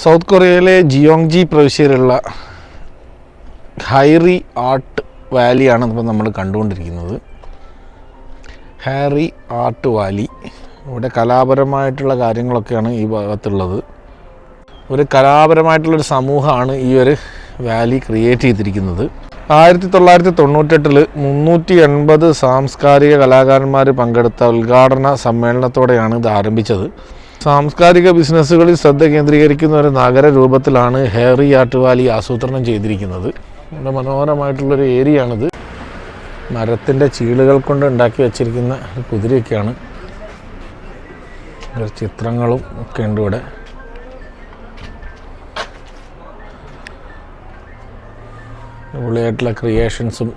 South കൊറിയയിലെ Gyeonggi പ്രവിശ്യയിലുള്ള Heyri art വാലിയാണ് ഇപ്പോൾ നമ്മൾ കണ്ടുകൊണ്ടിരിക്കുന്നത്. Hari art valley. ഇവിടെ കലാപരമായിട്ടുള്ള കാര്യങ്ങളൊക്കെയാണ് ഈ ഭാഗത്തുള്ളത്. ഒരു കലാപരമായിട്ടുള്ളൊരു സമൂഹമാണ് ഈ ഒരു വാലി ക്രിയേറ്റ് ചെയ്തിരിക്കുന്നത്. ആയിരത്തി തൊള്ളായിരത്തി തൊണ്ണൂറ്റെട്ടിൽ മുന്നൂറ്റി എൺപത് സാംസ്കാരിക കലാകാരന്മാർ പങ്കെടുത്ത ഉദ്ഘാടന സമ്മേളനത്തോടെയാണ് ഇത് ആരംഭിച്ചത്. സാംസ്കാരിക ബിസിനസ്സുകളിൽ ശ്രദ്ധ കേന്ദ്രീകരിക്കുന്ന ഒരു നഗര രൂപത്തിലാണ് ഹെയറി ആർട്ട് വാലി ആസൂത്രണം ചെയ്തിരിക്കുന്നത്. നമ്മുടെ മനോഹരമായിട്ടുള്ളൊരു ഏരിയയാണിത്. മരത്തിന്റെ ചീളുകൾ കൊണ്ട് ഉണ്ടാക്കി വച്ചിരിക്കുന്ന കുതിരയൊക്കെയാണ്. ചിത്രങ്ങളും ഒക്കെ ഉണ്ട് ഇവിടെ. അടിപൊളിയായിട്ടുള്ള ക്രിയേഷൻസും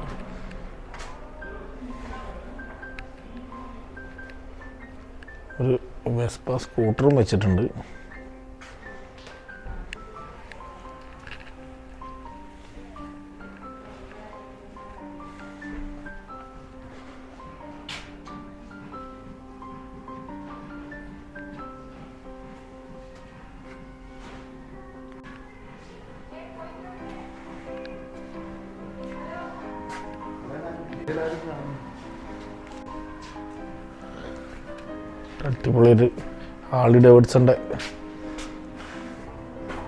ഒരു വെസ്പ സ്കൂട്ടറും വെച്ചിട്ടുണ്ട്. അടിപൊളി ഒരു ഹാർലി ഡേവിഡ്സന്റെ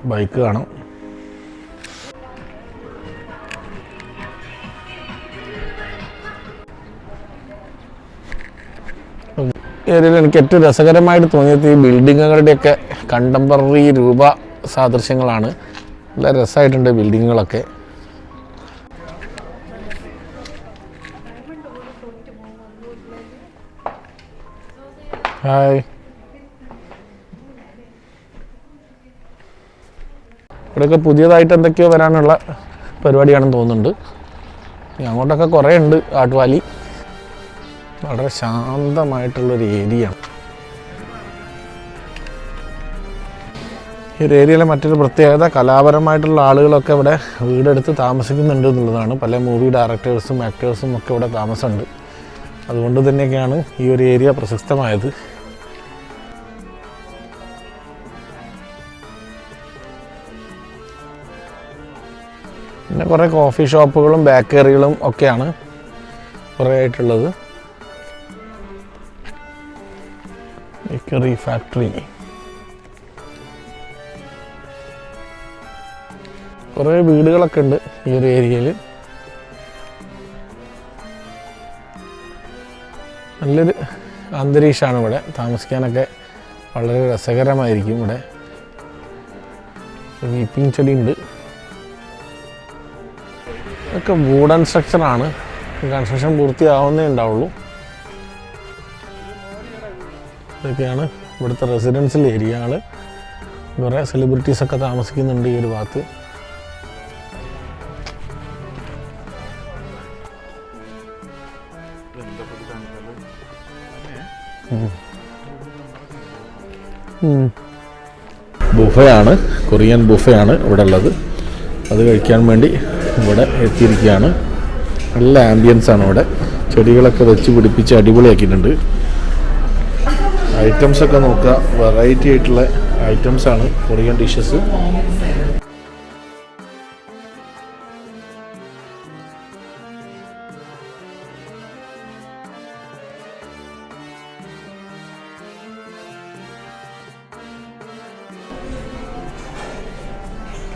ബൈക്ക് കാണാം. ഏരിയയിൽ എനിക്ക് ഏറ്റവും രസകരമായിട്ട് തോന്നിയത് ഈ ബിൽഡിങ്ങുകളുടെയൊക്കെ കണ്ടംപററി രൂപ സാദൃശ്യങ്ങളാണ്. നല്ല രസമായിട്ടുണ്ട് ബിൽഡിങ്ങുകളൊക്കെ. ഹായ് ഇവിടെയൊക്കെ പുതിയതായിട്ട് എന്തൊക്കെയോ വരാനുള്ള പരിപാടിയാണെന്ന് തോന്നുന്നുണ്ട്. അങ്ങോട്ടൊക്കെ കുറേ ഉണ്ട് ആട്ടുവാലി. വളരെ ശാന്തമായിട്ടുള്ളൊരു ഏരിയ ഈ ഒരു ഏരിയയിലെ മറ്റൊരു പ്രത്യേകത കലാപരമായിട്ടുള്ള ആളുകളൊക്കെ ഇവിടെ വീടെടുത്ത് താമസിക്കുന്നുണ്ട് എന്നുള്ളതാണ്. പല മൂവി ഡയറക്ടേഴ്സും ആക്ടേഴ്സും ഒക്കെ ഇവിടെ താമസമുണ്ട്. അതുകൊണ്ട് തന്നെയൊക്കെയാണ് ഈ ഒരു ഏരിയ പ്രശസ്തമായത്. പിന്നെ കുറേ കോഫി ഷോപ്പുകളും ബേക്കറികളും ഒക്കെയാണ് കുറേ ആയിട്ടുള്ളത്. ബേക്കറി ഫാക്ടറി കുറേ വീടുകളൊക്കെ ഉണ്ട് ഈ ഒരു ഏരിയയിൽ നല്ലൊരു അന്തരീക്ഷമാണ് ഇവിടെ. താമസിക്കാനൊക്കെ വളരെ രസകരമായിരിക്കും ഇവിടെ. വീപ്പിംഗ് ചെടി ഉണ്ട് ഇതൊക്കെ വൂഡൻ സ്ട്രക്ചറാണ് കൺസ്ട്രക്ഷൻ പൂർത്തിയാവുന്നേ ഉണ്ടാവുള്ളൂ. ഇതൊക്കെയാണ് ഇവിടുത്തെ റെസിഡൻഷ്യൽ ഏരിയകൾ കുറേ സെലിബ്രിറ്റീസൊക്കെ താമസിക്കുന്നുണ്ട് ഈ ഒരു ഭാഗത്ത്. ബുഫയാണ് കൊറിയൻ ബുഫയാണ് ഇവിടെ ഉള്ളത് അത് കഴിക്കാൻ വേണ്ടി ഇവിടെ എത്തിയിരിക്കുകയാണ്. നല്ല ആംബിയൻസ് ആണ് ഇവിടെ. ചെടികളൊക്കെ വെച്ച് പിടിപ്പിച്ച് അടിപൊളിയാക്കിയിട്ടുണ്ട്. ഐറ്റംസ് ഒക്കെ നോക്കുക. വെറൈറ്റി ആയിട്ടുള്ള ഐറ്റംസ് ആണ് കൊറിയൻ ഡിഷസ്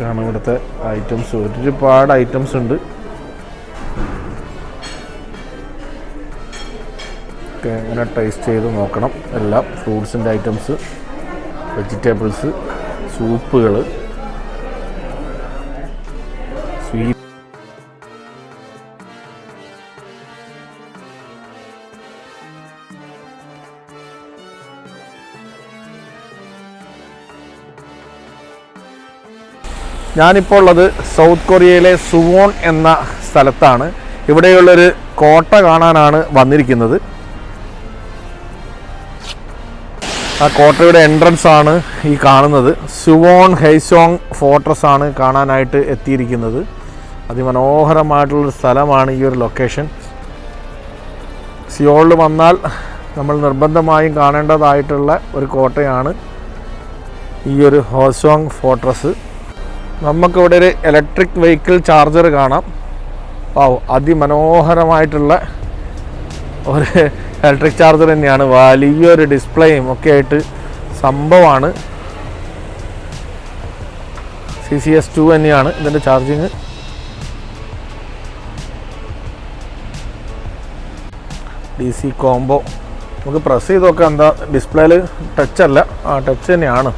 ഇതൊക്കെയാണ് ഇവിടുത്തെ ഐറ്റംസ് ഒരുപാട് ഐറ്റംസ് ഉണ്ട്. ഒക്കെ ടേസ്റ്റ് ചെയ്ത് നോക്കണം. എല്ലാം ഫ്രൂട്ട്സിന്റെ ഐറ്റംസ് വെജിറ്റബിൾസ് സൂപ്പുകൾ സ്വീറ്റ് ഞാനിപ്പോൾ ഉള്ളത് സൗത്ത് കൊറിയയിലെ സുവോൺ എന്ന സ്ഥലത്താണ്. ഇവിടെയുള്ളൊരു കോട്ട കാണാനാണ് വന്നിരിക്കുന്നത്. ആ കോട്ടയുടെ എൻട്രൻസ് ആണ് ഈ കാണുന്നത്. സുവോൺ ഹെയ്സോങ് ഫോർട്രസ് ആണ് കാണാനായിട്ട് എത്തിയിരിക്കുന്നത്. അതിമനോഹരമായിട്ടുള്ളൊരു സ്ഥലമാണ് ഈ ഒരു ലൊക്കേഷൻ സിയോളിൽ വന്നാൽ നമ്മൾ നിർബന്ധമായും കാണേണ്ടതായിട്ടുള്ള ഒരു കോട്ടയാണ് ഈ ഒരു ഹോസോങ് ഫോർട്രസ്. നമുക്കിവിടെ ഒരു ഇലക്ട്രിക് വെഹിക്കിൾ ചാർജർ കാണാം. ഓ അതിമനോഹരമായിട്ടുള്ള ഒരു ഇലക്ട്രിക് ചാർജർ തന്നെയാണ്. വലിയൊരു ഡിസ്പ്ലേയും ഒക്കെ ആയിട്ട് സംഭവമാണ്. സി സി എസ് ടു തന്നെയാണ് ഇതിന്റെ ചാർജിങ് ഡി സി കോംബോ നമുക്ക് പ്രസ് ചെയ്ത് നോക്കാം എന്താ ഡിസ്പ്ലേയിൽ ടച്ച് അല്ല. ആ ടച്ച് തന്നെയാണ്.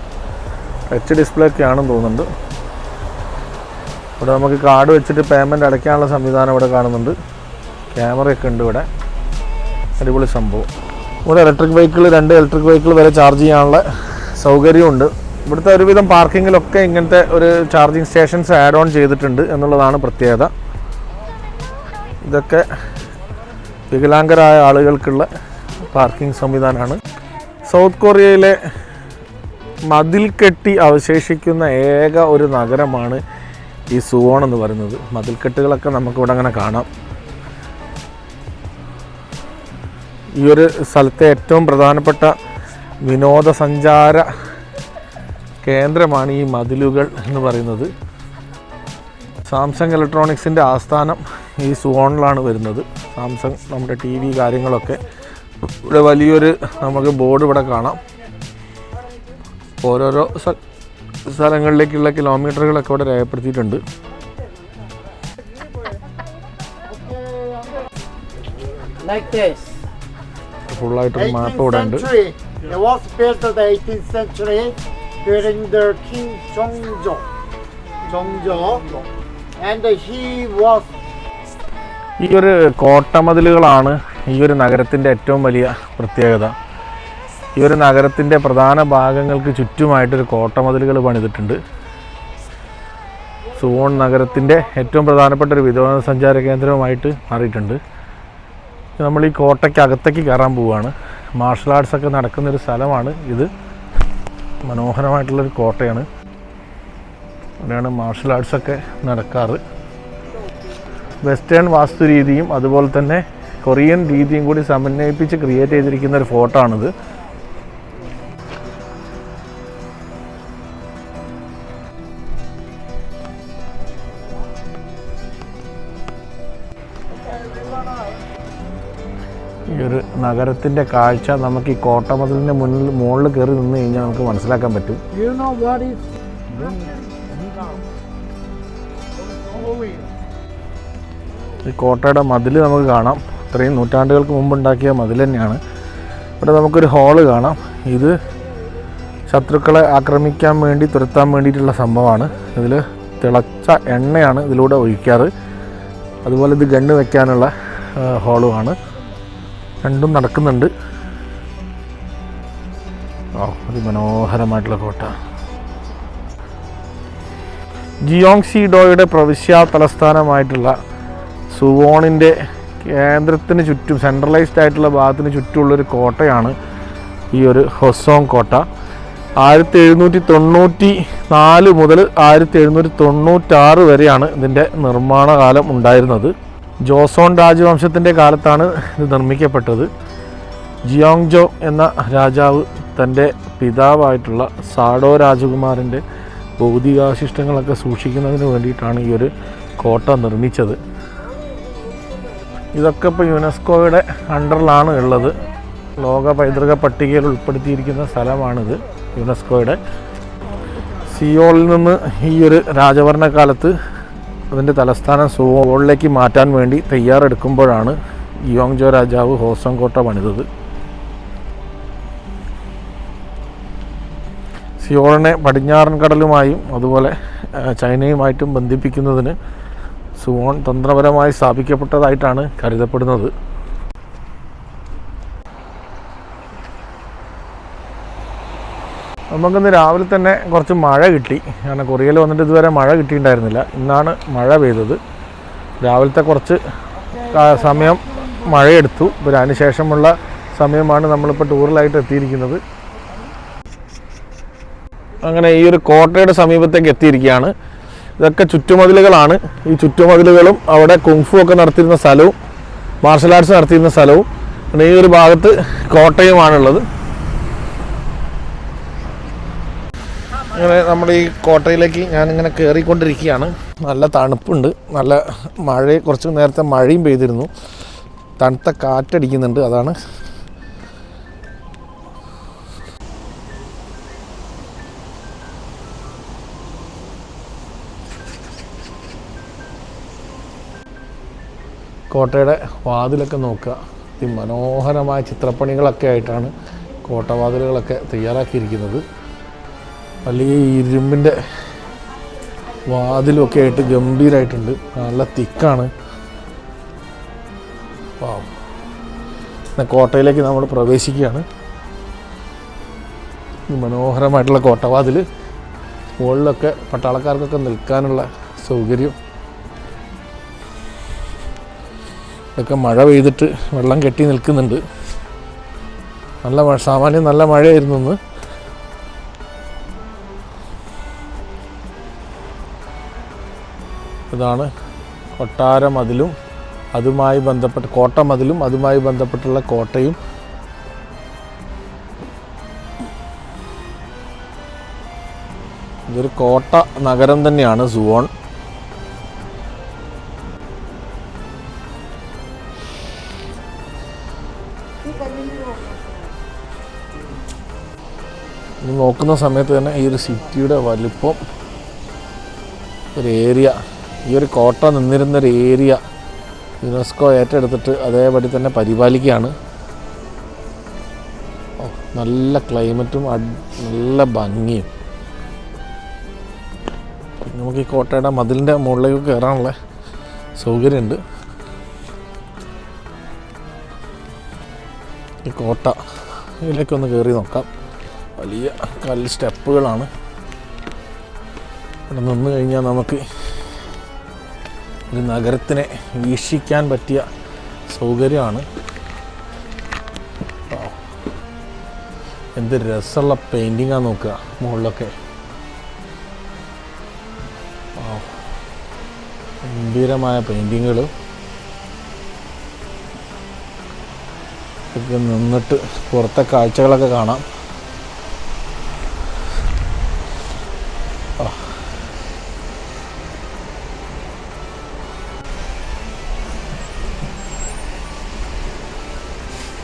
ടച്ച് ഡിസ്പ്ലേ ഒക്കെ ആണെന്ന് തോന്നുന്നുണ്ട്. ഇവിടെ നമുക്ക് കാർഡ് വെച്ചിട്ട് പേയ്മെന്റ് അടയ്ക്കാനുള്ള സംവിധാനം ഇവിടെ കാണുന്നുണ്ട്. ക്യാമറയൊക്കെ ഉണ്ട് ഇവിടെ. അടിപൊളി സംഭവം. ഇവിടെ ഇലക്ട്രിക് വെഹിക്കിൾ രണ്ട് ഇലക്ട്രിക് വെഹിക്കിൾ വരെ ചാർജ് ചെയ്യാനുള്ള സൗകര്യമുണ്ട് ഇവിടുത്തെ ഒരുവിധം പാർക്കിങ്ങിലൊക്കെ ഇങ്ങനത്തെ ഒരു ചാർജിങ് സ്റ്റേഷൻസ് ആഡ് ഓൺ ചെയ്തിട്ടുണ്ട് എന്നുള്ളതാണ് പ്രത്യേകത. ഇതൊക്കെ വികലാംഗരായ ആളുകൾക്കുള്ള പാർക്കിംഗ് സംവിധാനമാണ്. സൗത്ത് കൊറിയയിലെ മതിൽ കെട്ടി അവശേഷിക്കുന്ന ഏക ഒരു നഗരമാണ് ഈ സുവോൺ എന്ന് പറയുന്നത്. മതിൽക്കെട്ടുകളൊക്കെ നമുക്കിവിടെ അങ്ങനെ കാണാം. ഈ ഒരു സ്ഥലത്തെ ഏറ്റവും പ്രധാനപ്പെട്ട വിനോദസഞ്ചാര കേന്ദ്രമാണ് ഈ മതിലുകൾ എന്ന് പറയുന്നത്. സാംസങ് ഇലക്ട്രോണിക്സിന്റെ ആസ്ഥാനം ഈ സുവോണിലാണ് വരുന്നത്. സാംസങ് നമ്മുടെ ടി വി കാര്യങ്ങളൊക്കെ. ഇവിടെ വലിയൊരു നമുക്ക് ബോർഡ് ഇവിടെ കാണാം. ഓരോരോ സ്ഥലങ്ങളിലേക്കുള്ള കിലോമീറ്ററുകളൊക്കെ ഇവിടെ രേഖപ്പെടുത്തിയിട്ടുണ്ട്. ഫുള്ളായിട്ടൊരു മാപ്പ് ഇവിടെ 18th ഉണ്ട് century. It was built in the 18th century during the King Jongjo. Jongjo. And ഈ ഒരു കോട്ടമതിലുകളാണ് ഈ ഒരു നഗരത്തിന്റെ ഏറ്റവും വലിയ പ്രത്യേകത ഈ ഒരു നഗരത്തിന്റെ പ്രധാന ഭാഗങ്ങൾക്ക് ചുറ്റുമായിട്ടൊരു കോട്ടമതിലുകൾ പണിതിട്ടുണ്ട്. സുവോൺ നഗരത്തിന്റെ ഏറ്റവും പ്രധാനപ്പെട്ട ഒരു വിനോദസഞ്ചാര കേന്ദ്രവുമായിട്ട് മാറിയിട്ടുണ്ട്. നമ്മൾ ഈ കോട്ടയ്ക്ക് അകത്തേക്ക് കയറാൻ പോവുകയാണ്. മാർഷൽ ആർട്സ് ഒക്കെ നടക്കുന്നൊരു സ്ഥലമാണ് ഇത്. മനോഹരമായിട്ടുള്ളൊരു കോട്ടയാണ്. ഇവിടെയാണ് മാർഷൽ ആർട്സ് ഒക്കെ നടക്കാറ്. വെസ്റ്റേൺ വാസ്തുരീതിയും അതുപോലെ തന്നെ കൊറിയൻ രീതിയും കൂടി സമന്വയിപ്പിച്ച് ക്രിയേറ്റ് ചെയ്തിരിക്കുന്ന ഒരു ഫോട്ടോ ആണിത്. ഈ ഒരു നഗരത്തിന്റെ കാഴ്ച നമുക്ക് ഈ കോട്ടമതിലിന്റെ മുന്നിൽ മുകളിൽ കയറി നിന്ന് കഴിഞ്ഞാൽ നമുക്ക് മനസ്സിലാക്കാൻ പറ്റും. ഈ കോട്ടയുടെ മതിൽ നമുക്ക് കാണാം. ഇത്രയും നൂറ്റാണ്ടുകൾക്ക് മുമ്പ് ഉണ്ടാക്കിയ മതിൽ തന്നെയാണ്. ഇവിടെ നമുക്കൊരു ഹാൾ കാണാം. ഇത് ശത്രുക്കളെ ആക്രമിക്കാൻ വേണ്ടി തുരത്താൻ വേണ്ടിയിട്ടുള്ള സംഭവമാണ്. ഇതിൽ തിളച്ച എണ്ണയാണ് ഇതിലൂടെ ഒഴിക്കാറ്. അതുപോലെ ഇത് ഗണ്ണ് വെക്കാനുള്ള ഹോളുമാണ്. രണ്ടും നടക്കുന്നുണ്ട്. ഓ അതിമനോഹരമായിട്ടുള്ള കോട്ട. ജിയോങ് സിഡോയുടെ പ്രവിശ്യാ തലസ്ഥാനമായിട്ടുള്ള സുവോണിന്റെ കേന്ദ്രത്തിന് ചുറ്റും സെൻട്രലൈസ്ഡ് ആയിട്ടുള്ള ഭാഗത്തിന് ചുറ്റുമുള്ളൊരു കോട്ടയാണ് ഈ ഒരു ഹൊസോങ് കോട്ട. ആയിരത്തി എഴുന്നൂറ്റി തൊണ്ണൂറ്റി നാല് മുതൽ ആയിരത്തി എഴുന്നൂറ്റി തൊണ്ണൂറ്റാറ് വരെയാണ് ഇതിന്റെ നിർമ്മാണ കാലം ഉണ്ടായിരുന്നത്. ജോസോൺ രാജവംശത്തിന്റെ കാലത്താണ് ഇത് നിർമ്മിക്കപ്പെട്ടത്. ജിയോങ്ജോ എന്ന രാജാവ് തന്റെ പിതാവായിട്ടുള്ള സാഡോ രാജകുമാരന്റെ ഭൗതികാവശിഷ്ടങ്ങളൊക്കെ സൂക്ഷിക്കുന്നതിന് വേണ്ടിയിട്ടാണ് ഈ ഒരു കോട്ട നിർമ്മിച്ചത്. ഇതൊക്കെ ഇപ്പോൾ യുനെസ്കോയുടെ അണ്ടറിലാണ് ഉള്ളത്. ലോക പൈതൃക പട്ടികയിൽ ഉൾപ്പെടുത്തിയിരിക്കുന്ന സ്ഥലമാണിത്. യുനെസ്കോയുടെ സിയോളിൽ നിന്ന് ഈ ഒരു രാജഭരണകാലത്ത് അതിന്റെ തലസ്ഥാനം സുവോളിലേക്ക് മാറ്റാൻ വേണ്ടി തയ്യാറെടുക്കുമ്പോഴാണ് യോങ്ജോ രാജാവ് ഹോസോങ് കോട്ട പണിതത്. സിയോളിനെ പടിഞ്ഞാറൻ കടലുമായും അതുപോലെ ചൈനയുമായിട്ടും ബന്ധിപ്പിക്കുന്നതിന് സുവോൺ തന്ത്രപരമായി സ്ഥാപിക്കപ്പെട്ടതായിട്ടാണ് കരുതപ്പെടുന്നത്. നമുക്കിന്ന് രാവിലെ തന്നെ കുറച്ച് മഴ കിട്ടി. കാരണം കൊറിയയിൽ വന്നിട്ട് ഇതുവരെ മഴ കിട്ടിയിട്ടുണ്ടായിരുന്നില്ല. ഇന്നാണ് മഴ പെയ്തത്. രാവിലത്തെ കുറച്ച് സമയം മഴയെടുത്തു. ഇപ്പോൾ അതിനുശേഷമുള്ള സമയമാണ് നമ്മളിപ്പോൾ ടൂറിലായിട്ട് എത്തിയിരിക്കുന്നത്. അങ്ങനെ ഈ ഒരു കോട്ടയുടെ സമീപത്തേക്ക് എത്തിയിരിക്കുകയാണ്. ഇതൊക്കെ ചുറ്റുമതിലുകളാണ്. ഈ ചുറ്റുമതിലുകളും അവിടെ കുങ്ഫു ഒക്കെ നടത്തിയിരുന്ന സ്ഥലവും മാർഷൽ ആർട്സ് നടത്തിയിരുന്ന സ്ഥലവും. ഈ ഒരു ഭാഗത്ത് കോട്ടയുമാണുള്ളത്. ഇങ്ങനെ നമ്മൾ ഈ കോട്ടയിലേക്ക് ഞാനിങ്ങനെ കയറിക്കൊണ്ടിരിക്കുകയാണ് നല്ല തണുപ്പുണ്ട്. നല്ല മഴ കുറച്ച് നേരത്തെ മഴയും പെയ്തിരുന്നു. തണുത്ത കാറ്റടിക്കുന്നുണ്ട്. അതാണ് കോട്ടയുടെ വാതിലൊക്കെ നോക്കുക. അതിമനോഹരമായ മനോഹരമായ ചിത്രപ്പണികളൊക്കെ ആയിട്ടാണ് കോട്ടവാതിലുകളൊക്കെ തയ്യാറാക്കിയിരിക്കുന്നത്. വലിയ ഇരുമ്പിന്റെ വാതിലൊക്കെ ആയിട്ട് ഗംഭീരമായിട്ടുണ്ട് നല്ല തിക്കാണ്. കോട്ടയിലേക്ക് നമ്മൾ പ്രവേശിക്കുകയാണ്. ഈ മനോഹരമായിട്ടുള്ള കോട്ടവാതിൽ മുകളിലൊക്കെ പട്ടാളക്കാർക്കൊക്കെ നിൽക്കാനുള്ള സൗകര്യം. ഇതൊക്കെ മഴ പെയ്തിട്ട് വെള്ളം കെട്ടി നിൽക്കുന്നുണ്ട്. നല്ല മഴ സാമാന്യം നല്ല മഴയായിരുന്നു ഇന്ന്. ഇതാണ്. കൊട്ടാര മതിലും അതുമായി ബന്ധപ്പെട്ട കോട്ട മതിലും അതുമായി ബന്ധപ്പെട്ടുള്ള കോട്ടയും. ഇതൊരു കോട്ട നഗരം തന്നെയാണ് സുവോൺ. നോക്കുന്ന സമയത്ത് തന്നെ ഈ ഒരു സിറ്റിയുടെ വലിപ്പം ഒരു ഏരിയ ഈ ഒരു കോട്ട നിന്നിരുന്ന ഒരു ഏരിയ യുനെസ്കോ ഏറ്റെടുത്തിട്ട് അതേപടി തന്നെ പരിപാലിക്കുകയാണ്. നല്ല ക്ലൈമറ്റും നല്ല ഭംഗിയും. നമുക്ക് ഈ കോട്ടയുടെ മതിലിന്റെ മുകളിലേക്ക് കയറാനുള്ള സൗകര്യമുണ്ട്. ഈ കോട്ട ഇതിലേക്കൊന്ന് കയറി നോക്കാം. വലിയ കല്ല് സ്റ്റെപ്പുകളാണ്. ഇവിടെ നിന്ന് കഴിഞ്ഞാൽ നമുക്ക് ഒരു നഗരത്തിനെ വീക്ഷിക്കാൻ പറ്റിയ സൗകര്യമാണ്. എന്ത് രസമുള്ള പെയിന്റിങ്ങാണ് നോക്കുക മുകളിലൊക്കെ. ഗംഭീരമായ പെയിന്റിങ്ങൾ ഒക്കെ നിന്നിട്ട് പുറത്തെ കാഴ്ചകളൊക്കെ കാണാം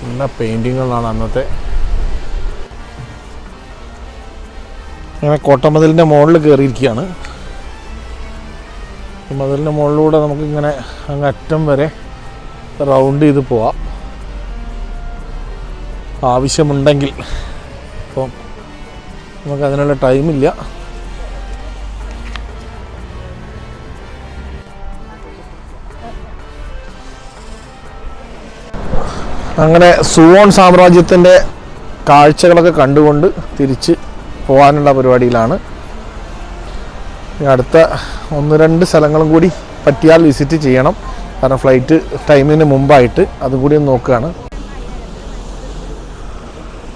നല്ല പെയിന്റിങ്ങുകളാണ് അന്നത്തെ. അങ്ങനെ കോട്ടമതിലിന്റെ മുകളിൽ കയറിയിരിക്കുകയാണ്. ഈ മതിലിന്റെ മുകളിലൂടെ നമുക്കിങ്ങനെ അങ്ങ് അറ്റം വരെ റൗണ്ട് ചെയ്ത് പോവാം. ആവശ്യമുണ്ടെങ്കിൽ അപ്പം നമുക്കതിനുള്ള ടൈമില്ല. അങ്ങനെ സുവോൺ സാമ്രാജ്യത്തിന്റെ കാഴ്ചകളൊക്കെ കണ്ടുകൊണ്ട് തിരിച്ച് പോകാനുള്ള പരിപാടിയിലാണ്. അടുത്ത ഒന്ന് രണ്ട് സ്ഥലങ്ങളും കൂടി പറ്റിയാൽ വിസിറ്റ് ചെയ്യണം. കാരണം ഫ്ലൈറ്റ് ടൈമിന് മുമ്പായിട്ട് അതും കൂടി ഒന്ന് നോക്കുകയാണ്.